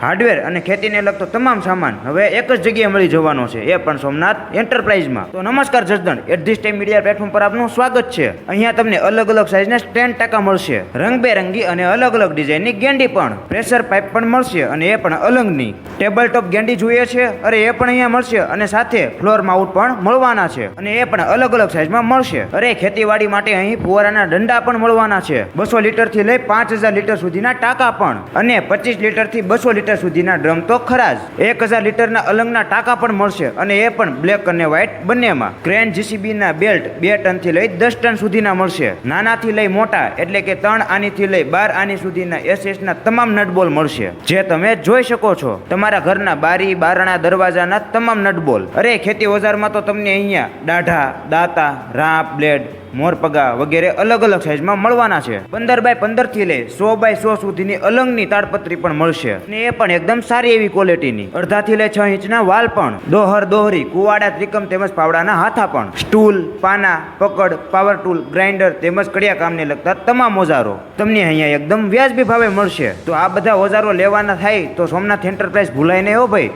Hardware અને ખેતીને લગતો તમામ સામાન હવે એક જ જગ્યાએ મળી જવાનો છે, એ પણ સોમનાથ એન્ટરપ્રાઇઝમાં. તો નમસ્કાર Jasdan at this time media platform પર આપનું સ્વાગત છે. અહીંયા તમને અલગ અલગ સાઇઝના સ્ટેન્ડ ટકા મળશે. રંગબેરંગી અને અલગ અલગ ડિઝાઇનની ગેંડી પણ પ્રેશર પાઇપ પણ મળશે અને એ પણ અલંગની. ટેબલ ટોપ ગેંડી જોઈએ છે, અરે એ પણ અહીંયા મળશે અને સાથે ફ્લોર માઉટ પણ મળવાના છે અને એ પણ અલગ અલગ સાઇઝમાં મળશે. અરે ખેતીવાડી માટે અહીં ફુવારાના દંડા પણ મળવાના છે. બસો લીટરથી લઈ પાંચ હજાર લીટર સુધીના ટાંકા પણ અને પચીસ લીટરથી બસો લીટર સુધીના ડ્રમ તો ખરા જ. એક હજાર લીટરના અલંગના ટાંકા પણ મળશે અને એ પણ બ્લેક અને વ્હાઇટ બંનેમાં. ક્રેન જીસીબીના બેલ્ટ બે ટનથી લઈ દસ ટન સુધીના મળશે. નાનાથી લઈ મોટા, એટલે કે ત્રણ આનીથી લઈ બાર આની સુધીના એસએસના તમામ નટબોલ મળશે. જે તમે જોઈ શકો છો. તમારા ઘરના બારી, બારણા, દરવાજાના તમામ નટબોલ. અરે ખેતી ઓજારમાં તો તમને અહીંયા દાઢા, દાતા, રાપ, બ્લેડ મોરપગા વગેરે અલગ અલગ સાઇઝમાં મળવાના છે. પંદર બાય પંદરથી લઈ સો બાય સો સુધીની અલંગની તાડપત્રી પણ મળશે. અને એ પણ એકદમ સારી એવી ક્વોલિટીની. અડધાથી લઈ છ ઇંચના વાલ પણ. દોહર, દોહરી, કુવાડા, ત્રિકમ તેમજ પાવડાના હાથા પણ. સ્ટૂલ, પાના, પકડ, પાવર ટૂલ, ગ્રાઇન્ડર તેમજ કડિયા કામને લગતા તમામ ઓજારો તમને અહીંયા એકદમ વ્યાજબી ભાવે મળશે. તો આ બધા ઓજારો લેવાના થાય તો સોમનાથ એન્ટરપ્રાઇઝ ભૂલાય નહીં હો ભાઈ.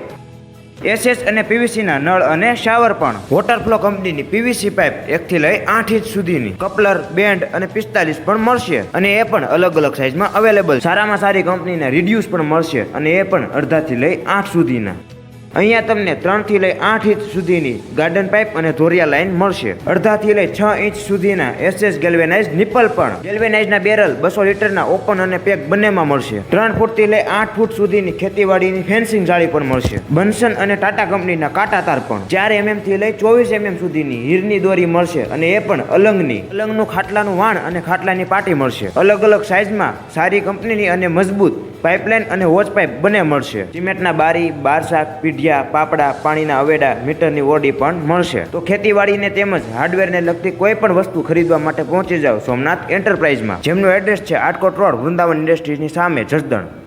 એસએસ અને પીવીસીના નળ અને શાવર પણ. વોટરફ્લો કંપનીની પીવીસી પાઇપ એકથી લઈ આઠ ઇંચ સુધીની. કપલર બેન્ડ અને પિસ્તાલીસ પણ મળશે. અને એ પણ અલગ અલગ સાઇઝમાં અવેલેબલ સારામાં સારી કંપનીના રિડ્યુસ પણ મળશે અને એ પણ અડધાથી લઈ આઠ સુધીના. અહીંયા તમને ત્રણથી લઈ આઠ ઇંચ સુધીની ગાર્ડન પાઇપ અને ધોરિયા લાઇન મળશે. અડધાથી લઈ છ ઇંચ સુધીના એસએસ ગેલ્વેનાઇઝ નિપલ પણ. ગેલ્વેનાઇઝના બેરલ બસો લીટરના ઓપન અને પેક બંનેમાં મળશે. ત્રણ ફૂટથી લઈ આઠ ફૂટ સુધીની ખેતીવાડીની ફેન્સિંગ જાળી પણ મળશે. બન્સન અને ટાટા કંપનીના કાંટા તાર પણ. ચાર એમએમથી લઈ ચોવીસ એમએમ સુધીની હીરની દોરી મળશે અને એ પણ અલંગની. અલંગનું ખાટલાનું વાણ અને ખાટલાની પાટી મળશે. અલગ અલગ સાઇઝમાં સારી કંપનીની અને મજબૂત પાઇપલાઇન અને વોચ પાઇપ બંને મળશે. સિમેન્ટના બારી, બારશાક, પીઢિયા, પાપડા, પાણીના અવેડા, મીટરની ઓડી પણ મળશે. તો ખેતીવાડીને તેમજ હાર્ડવેરને લગતી કોઈ પણ વસ્તુ ખરીદવા માટે પહોંચી જાઓ સોમનાથ એન્ટરપ્રાઇઝમાં. જેમનું એડ્રેસ છે આટકોટ રોડ, વૃંદાવન ઇન્ડસ્ટ્રીઝની સામે જસદણ.